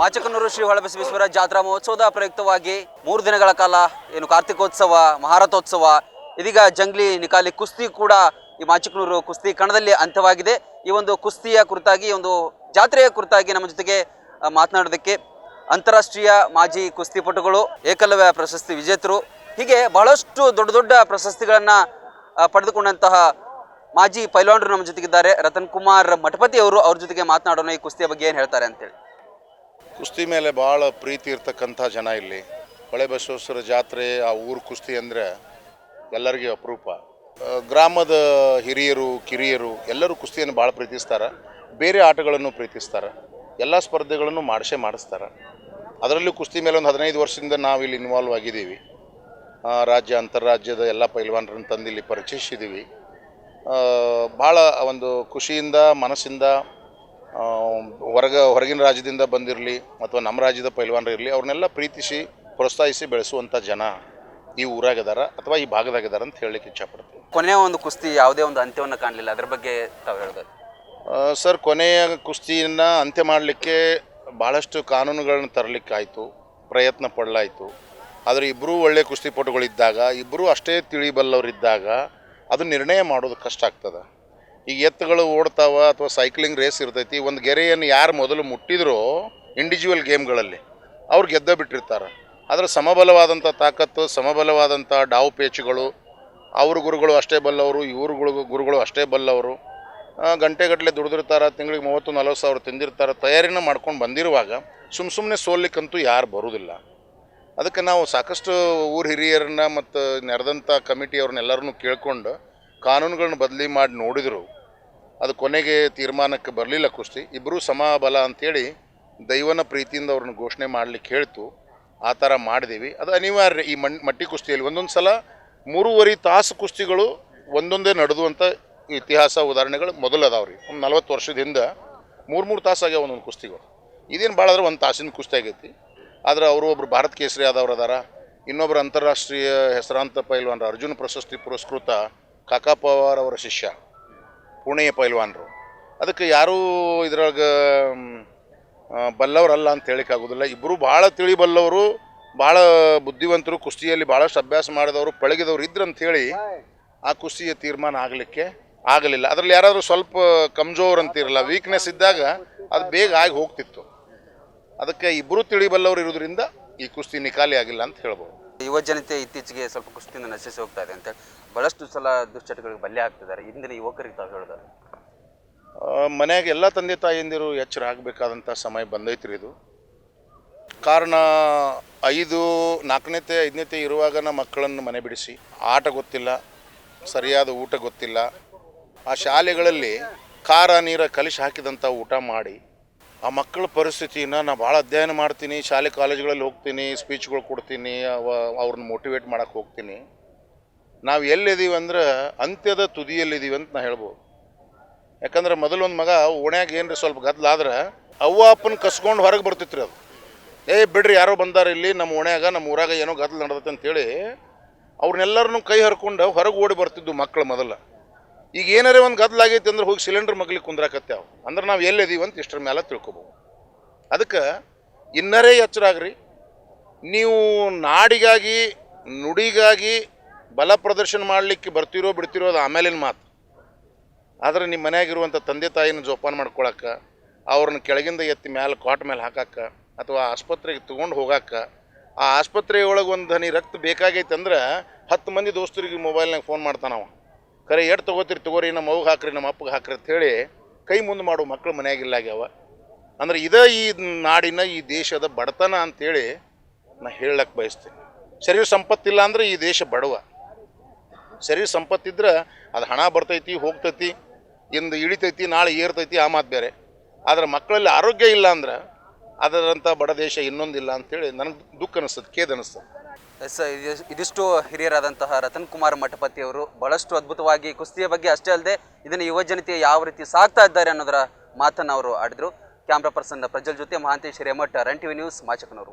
ಮಾಚಕನೂರು ಶ್ರೀ ಹೊಳಬಸವೇಶ್ವರ ಜಾತ್ರಾ ಮಹೋತ್ಸವದ ಪ್ರಯುಕ್ತವಾಗಿ ಮೂರು ದಿನಗಳ ಕಾಲ ಏನು ಕಾರ್ತಿಕೋತ್ಸವ, ಮಹಾರಥೋತ್ಸವ, ಇದೀಗ ಜಂಗ್ಲಿ ನಿಕಾಲಿ ಕುಸ್ತಿ ಕೂಡ ಈ ಮಾಚಕನೂರು ಕುಸ್ತಿ ಕಣದಲ್ಲಿ ಅಂತ್ಯವಾಗಿದೆ. ಈ ಒಂದು ಕುಸ್ತಿಯ ಕುರಿತಾಗಿ ಒಂದು ಜಾತ್ರೆಯ ಕುರಿತಾಗಿ ನಮ್ಮ ಜೊತೆಗೆ ಮಾತನಾಡೋದಕ್ಕೆ ಅಂತಾರಾಷ್ಟ್ರೀಯ ಮಾಜಿ ಕುಸ್ತಿಪಟುಗಳು ಏಕಲವ್ಯ ಪ್ರಶಸ್ತಿ ವಿಜೇತರು, ಹೀಗೆ ಬಹಳಷ್ಟು ದೊಡ್ಡ ದೊಡ್ಡ ಪ್ರಶಸ್ತಿಗಳನ್ನು ಪಡೆದುಕೊಂಡಂತಹ ಮಾಜಿ ಪೈಲಾಂಡ್ರು ನಮ್ಮ ಜೊತೆಗಿದ್ದಾರೆ. ರತನ್ ಕುಮಾರ್ ಮಠಪತಿ ಅವರು ಅವ್ರ ಜೊತೆಗೆ ಮಾತನಾಡೋಣ ಈ ಕುಸ್ತಿಯ ಬಗ್ಗೆ ಏನು ಹೇಳ್ತಾರೆ ಅಂತೇಳಿ. ಕುಸ್ತಿ ಮೇಲೆ ಭಾಳ ಪ್ರೀತಿ ಇರ್ತಕ್ಕಂಥ ಜನ ಇಲ್ಲಿ. ಹೊಳೆ ಬಸವೇಶ್ವರ ಜಾತ್ರೆ, ಆ ಊರು ಕುಸ್ತಿ ಅಂದರೆ ಎಲ್ಲರಿಗೂ ಅಪರೂಪ. ಗ್ರಾಮದ ಹಿರಿಯರು, ಕಿರಿಯರು ಎಲ್ಲರೂ ಕುಸ್ತಿಯನ್ನು ಭಾಳ ಪ್ರೀತಿಸ್ತಾರೆ. ಬೇರೆ ಆಟಗಳನ್ನು ಪ್ರೀತಿಸ್ತಾರೆ. ಎಲ್ಲ ಸ್ಪರ್ಧೆಗಳನ್ನು ಮಾಡಿಸೇ ಮಾಡಿಸ್ತಾರೆ. ಅದರಲ್ಲೂ ಕುಸ್ತಿ ಮೇಲೆ ಒಂದು ಹದಿನೈದು ವರ್ಷದಿಂದ ನಾವು ಇಲ್ಲಿ ಇನ್ವಾಲ್ವ್ ಆಗಿದ್ದೀವಿ. ರಾಜ್ಯ ಅಂತಾರಾಜ್ಯದ ಎಲ್ಲ ಪೈಲ್ವಾನರನ್ನು ತಂದು ಇಲ್ಲಿ ಪರಿಚಯಿಸಿದ್ದೀವಿ. ಭಾಳ ಒಂದು ಖುಷಿಯಿಂದ, ಮನಸ್ಸಿಂದ ಹೊರಗ ಹೊರಗಿನ ರಾಜ್ಯದಿಂದ ಬಂದಿರಲಿ ಅಥವಾ ನಮ್ಮ ರಾಜ್ಯದ ಪೈಲ್ವಾನರು ಇರಲಿ ಅವ್ರನ್ನೆಲ್ಲ ಪ್ರೀತಿಸಿ ಪ್ರೋತ್ಸಾಹಿಸಿ ಬೆಳೆಸುವಂಥ ಜನ ಈ ಊರಾಗಿದಾರ ಅಥವಾ ಈ ಭಾಗದಾಗಿದಾರ ಅಂತ ಹೇಳಲಿಕ್ಕೆ ಇಚ್ಛಪಡ್ತೀನಿ. ಕೊನೆಯ ಒಂದು ಕುಸ್ತಿ ಯಾವುದೇ ಒಂದು ಅಂತ್ಯವನ್ನು ಕಾಣಲಿಲ್ಲ ಅದ್ರ ಬಗ್ಗೆ ತಾವು ಹೇಳ್ಬೋದು. ಸರ್ ಕೊನೆಯ ಕುಸ್ತಿಯನ್ನು ಅಂತ್ಯ ಮಾಡಲಿಕ್ಕೆ ಭಾಳಷ್ಟು ಕಾನೂನುಗಳನ್ನ ತರಲಿಕ್ಕಾಯಿತು ಪ್ರಯತ್ನ ಪಡಲಾಯಿತು. ಆದರೆ ಇಬ್ಬರೂ ಒಳ್ಳೆಯ ಕುಸ್ತಿಪಟುಗಳಿದ್ದಾಗ ಇಬ್ಬರೂ ಅಷ್ಟೇ ತಿಳಿಬಲ್ಲವರಿದ್ದಾಗ ಅದು ನಿರ್ಣಯ ಮಾಡೋದು ಕಷ್ಟ ಆಗ್ತದೆ. ಈಗ ಎತ್ತುಗಳು ಓಡ್ತಾವ ಅಥವಾ ಸೈಕ್ಲಿಂಗ್ ರೇಸ್ ಇರ್ತೈತಿ, ಒಂದು ಗೆರೆಯನ್ನು ಯಾರು ಮೊದಲು ಮುಟ್ಟಿದ್ರೋ ಇಂಡಿವಿಜುವಲ್ ಗೇಮ್ಗಳಲ್ಲಿ ಅವ್ರು ಗೆದ್ದ ಬಿಟ್ಟಿರ್ತಾರೆ. ಆದರೆ ಸಮಬಲವಾದಂಥ ತಾಕತ್ತು ಸಮಬಲವಾದಂಥ ಡಾವ್ ಪೇಚುಗಳು, ಅವ್ರ ಗುರುಗಳು ಅಷ್ಟೇ ಬಲ್ಲವರು, ಇವ್ರ ಗುರು, ಗುರುಗಳು ಅಷ್ಟೇ ಬಲ್ಲವರು ಗಂಟೆಗಟ್ಟಲೆ ದುಡಿದಿರ್ತಾರೆ, ತಿಂಗಳಿಗೆ ಮೂವತ್ತು, ನಲ್ವತ್ತು ಸಾವಿರ ತಿಂದಿರ್ತಾರೆ, ತಯಾರಿನ ಮಾಡ್ಕೊಂಡು ಬಂದಿರುವಾಗ ಸುಮ್ಮ ಸುಮ್ಮನೆ ಸೋಲಿಕ್ಕಂತೂ ಯಾರು ಬರುವುದಿಲ್ಲ ಅದಕ್ಕೆ ನಾವು ಸಾಕಷ್ಟು ಊರ ಹಿರಿಯರನ್ನ ಮತ್ತು ನೆರೆದಂಥ ಕಮಿಟಿಯವ್ರನ್ನೆಲ್ಲರನ್ನೂ ಕೇಳ್ಕೊಂಡು ಕಾನೂನುಗಳನ್ನ ಬದಲಿ ಮಾಡಿ ನೋಡಿದರು. ಅದು ಕೊನೆಗೆ ತೀರ್ಮಾನಕ್ಕೆ ಬರಲಿಲ್ಲ ಕುಸ್ತಿ. ಇಬ್ಬರೂ ಸಮಬಲ ಅಂಥೇಳಿ ದೈವನ ಪ್ರೀತಿಯಿಂದ ಅವ್ರನ್ನ ಘೋಷಣೆ ಮಾಡಲಿಕ್ಕೆ ಹೇಳ್ತು. ಆ ಥರ ಮಾಡಿದೀವಿ. ಅದು ಅನಿವಾರ್ಯ ಈ ಮಣ್, ಮಟ್ಟಿ ಕುಸ್ತಿಯಲ್ಲಿ. ಒಂದೊಂದು ಸಲ ಮೂರುವರೆ ತಾಸು ಕುಸ್ತಿಗಳು ಒಂದೊಂದೇ ನಡೆದುವಂಥ ಇತಿಹಾಸ ಉದಾಹರಣೆಗಳು ಮೊದಲು ಅದಾವ್ರಿ ಒಂದು ನಲ್ವತ್ತು ವರ್ಷದಿಂದ ಮೂರು ಮೂರು ತಾಸು ಆಗ್ಯಾವ ಒಂದೊಂದು ಕುಸ್ತಿಗಳು. ಇದೇನು ಭಾಳ ಅಂದ್ರೆ ಒಂದು ತಾಸಿನ ಕುಸ್ತಿ ಆಗೈತಿ. ಆದರೆ ಅವರು ಒಬ್ಬರು ಭಾರತ ಕೇಸರಿ ಆದವ್ರು ಅದಾರ. ಇನ್ನೊಬ್ಬರು ಅಂತಾರಾಷ್ಟ್ರೀಯ ಹೆಸರಾಂತ ಪೈಲ್ವಾನ್ ಅರ್ಜುನ ಪ್ರಶಸ್ತಿ ಪುರಸ್ಕೃತ ಕಾಕಾ ಪವಾರ್ ಅವರ ಶಿಷ್ಯ. ಪುಣೆಯ ಪೈಲ್ವಾನರು. ಅದಕ್ಕೆ ಯಾರೂ ಇದ್ರಾಗ ಬಲ್ಲವರಲ್ಲ ಅಂತ ಹೇಳಿಕ್ಕಾಗೋದಿಲ್ಲ. ಇಬ್ಬರು ಭಾಳ ತಿಳಿಬಲ್ಲವರು, ಭಾಳ ಬುದ್ಧಿವಂತರು, ಕುಸ್ತಿಯಲ್ಲಿ ಭಾಳಷ್ಟು ಅಭ್ಯಾಸ ಮಾಡಿದವರು, ಪಳಗಿದವರು ಇದ್ರು ಅಂಥೇಳಿ ಆ ಕುಸ್ತಿಯ ತೀರ್ಮಾನ ಆಗಲಿಕ್ಕೆ ಆಗಲಿಲ್ಲ. ಅದರಲ್ಲಿ ಯಾರಾದರೂ ಸ್ವಲ್ಪ ಕಮ್ಜೋರ್ ಅಂತಿರಲ್ಲ ವೀಕ್ನೆಸ್ ಇದ್ದಾಗ ಅದು ಬೇಗ ಆಗಿ ಹೋಗ್ತಿತ್ತು. ಅದಕ್ಕೆ ಇಬ್ಬರು ತಿಳಿಬಲ್ಲವರು ಇರೋದ್ರಿಂದ ಈ ಕುಸ್ತಿ ನಿಕಾಲಿ ಆಗಿಲ್ಲ ಅಂತ ಹೇಳ್ಬೋದು. ಯುವ ಜನತೆ ಇತ್ತೀಚೆಗೆ ಸ್ವಲ್ಪ ಕುಸ್ತಿಯಿಂದ ನಶಿಸಿ ಹೋಗ್ತಾ ಇದೆ ಅಂತೇಳಿ ಬಹಳಷ್ಟು ಸಲ ದುಶ್ಚಟಗಳಿಗೆ ಬಲಿ ಆಗ್ತಿದ್ದಾರೆ ಇಂದಿನ ಯುವಕರಿಗೆ ತಾವು ಹೇಳೋದು ಮನೆಯಾಗ ಎಲ್ಲ ತಂದೆ ತಾಯಿಯಂದಿರು ಎಚ್ಚರ ಆಗಬೇಕಾದಂಥ ಸಮಯ ಬಂದೈತ್ರಿ ಇದು. ಕಾರಣ ಐದು ನಾಲ್ಕನೇತೆ ಐದನೇತೆ ಇರುವಾಗ ಮಕ್ಕಳನ್ನು ಮನೆ ಬಿಡಿಸಿ. ಆಟ ಗೊತ್ತಿಲ್ಲ, ಸರಿಯಾದ ಊಟ ಗೊತ್ತಿಲ್ಲ. ಆ ಶಾಲೆಗಳಲ್ಲಿ ಖಾರ, ನೀರ ಕಲಿಸಿ ಹಾಕಿದಂಥ ಊಟ ಮಾಡಿ ಆ ಮಕ್ಕಳ ಪರಿಸ್ಥಿತಿನ ನಾನು ಭಾಳ ಅಧ್ಯಯನ ಮಾಡ್ತೀನಿ, ಶಾಲೆ ಕಾಲೇಜುಗಳಲ್ಲಿ ಹೋಗ್ತೀನಿ ಸ್ಪೀಚ್ಗಳು ಕೊಡ್ತೀನಿ, ಅವ, ಅವ್ರನ್ನ ಮೋಟಿವೇಟ್ ಮಾಡೋಕ್ಕೆ ಹೋಗ್ತೀನಿ. ನಾವು ಎಲ್ಲಿದ್ದೀವಿ ಅಂದ್ರೆ ಅಂತ್ಯದ ತುದಿಯಲ್ಲಿದ್ದೀವಿ ಅಂತ ನಾ ಹೇಳ್ಬೋದು. ಯಾಕಂದ್ರೆ ಮೊದಲೊಂದು ಮಗ ಓಣ್ಯಾಗ ಏನ್ರಿ ಸ್ವಲ್ಪ ಗದ್ದಲಾದ್ರೆ ಅವ್ವ ಅಪ್ಪನ ಕಸ್ಕೊಂಡು ಹೊರಗೆ ಬರ್ತಿತ್ರಿ ಅದು. ಏ, ಬಿಡ್ರಿ, ಯಾರೋ ಬಂದಾರ ಇಲ್ಲಿ, ನಮ್ಮ ಓಣ್ಯಾಗ, ನಮ್ಮ ಊರಾಗ ಏನೋ ಗದ್ದಲ ನಡೆದತ್ತೆ ಅಂತೇಳಿ ಅವ್ರನ್ನೆಲ್ಲರನ್ನೂ ಕೈ ಹರ್ಕೊಂಡು ಹೊರಗೆ ಓಡಿ ಬರ್ತಿದ್ವು ಮಕ್ಕಳು ಮೊದಲ. ಈಗ ಏನಾರೇ ಒಂದು ಗದ್ದಲ ಆಗೈತೆ ಅಂದ್ರೆ ಹೋಗಿ ಸಿಲಿಂಡರ್ ಮಗ್ಲಿಗೆ ಕುಂದ್ರಾಕತ್ಯಾವ ಅಂದ್ರೆ ನಾವು ಎಲ್ಲಿದ್ದೀವಿ ಅಂತ ಇಷ್ಟರ ಮೇಲೆ ತಿಳ್ಕೊಬೋದು. ಅದಕ್ಕೆ ಇನ್ನರೇ ಎಚ್ಚರಾಗ್ರಿ ನೀವು ನಾಡಿಗಾಗಿ, ನುಡಿಗಾಗಿ ಬಲ ಪ್ರದರ್ಶನ ಮಾಡಲಿಕ್ಕೆ ಬರ್ತಿರೋ ಬಿಡ್ತಿರೋ ಅದು ಆಮೇಲಿನ ಮಾತು. ಆದರೆ ನಿಮ್ಮ ಮನೆಯಾಗಿರುವಂಥ ತಂದೆ ತಾಯಿನ ಜೋಪಾನ ಮಾಡ್ಕೊಳಕ್ಕೆ ಅವ್ರನ್ನ ಕೆಳಗಿಂದ ಎತ್ತಿ ಮ್ಯಾಲೆ ಕಾಟ್ ಮೇಲೆ ಹಾಕಕ್ಕೆ ಅಥವಾ ಆಸ್ಪತ್ರೆಗೆ ತೊಗೊಂಡು ಹೋಗಕ್ಕೆ ಆ ಆಸ್ಪತ್ರೆಯೊಳಗೆ ಒಂದು ಹನಿ ರಕ್ತ ಬೇಕಾಗೈತೆ ಅಂದ್ರೆ ಹತ್ತು ಮಂದಿ ದೋಸ್ತರಿಗೆ ಮೊಬೈಲ್ನಾಗ ಫೋನ್ ಮಾಡ್ತಾನವ ಕರೆ ಎಷ್ಟು ತೊಗೋತೀರಿ, ತೊಗೋರಿ, ನಮ್ಮ ಅವ್ಗೆ ಹಾಕ್ರಿ, ನಮ್ಮ ಅಪ್ಪಗೆ ಹಾಕ್ರಿ ಅಂತ ಹೇಳಿ ಕೈ ಮುಂದೆ ಮಾಡೋ ಮಕ್ಕಳು ಮನೆಯಾಗಿಲ್ಲ ಆಗ್ಯಾವ. ಅಂದ್ರೆ ಇದೇ ಈ ನಾಡಿನ, ಈ ದೇಶದ ಬಡತನ ಅಂತೇಳಿ ನಾ ಹೇಳಕ್ಕೆ ಬಯಸ್ತೀನಿ. ಶರೀರ ಸಂಪತ್ತಿಲ್ಲ ಅಂದ್ರೆ ಈ ದೇಶ ಬಡವ. ಶರೀರ ಸಂಪತ್ತಿದ್ರೆ ಅದು ಹಣ ಬರ್ತೈತಿ, ಹೋಗ್ತೈತಿ, ಇಂದು ಇಳಿತೈತಿ, ನಾಳೆ ಏರ್ತೈತಿ, ಆ ಮಾತು ಬೇರೆ. ಆದರೆ ಮಕ್ಕಳಲ್ಲಿ ಆರೋಗ್ಯ ಇಲ್ಲ ಅಂದ್ರೆ ಅದರಂಥ ಬಡ ದೇಶ ಇನ್ನೊಂದಿಲ್ಲ ಅಂತೇಳಿ ನನಗೆ ದುಃಖ ಅನಿಸ್ತದೆ ಖೇದ ಅನಿಸ್ತದೆ ಎಸ್ ಇದಿಷ್ಟು ಹಿರಿಯರಾದಂತಹ ರತನ್ ಕುಮಾರ್ ಮಠಪತಿ ಅವರು ಬಹಳಷ್ಟು ಅದ್ಭುತವಾಗಿ ಕುಸ್ತಿಯ ಬಗ್ಗೆ ಅಷ್ಟೇ ಅಲ್ಲದೆ ಇದನ್ನು ಯುವ ಜನತೆ ಯಾವ ರೀತಿ ಸಾಕ್ತಾ ಇದ್ದಾರೆ ಅನ್ನೋದರ ಮಾತನ್ನು ಅವರು ಆಡಿದ್ರು. ಕ್ಯಾಮ್ರಾ ಪರ್ಸನ್ ಪ್ರಜ್ವಲ್ ಜೊತೆ Mahantesh Hiremath run TV news ಮಾಚಕನವರು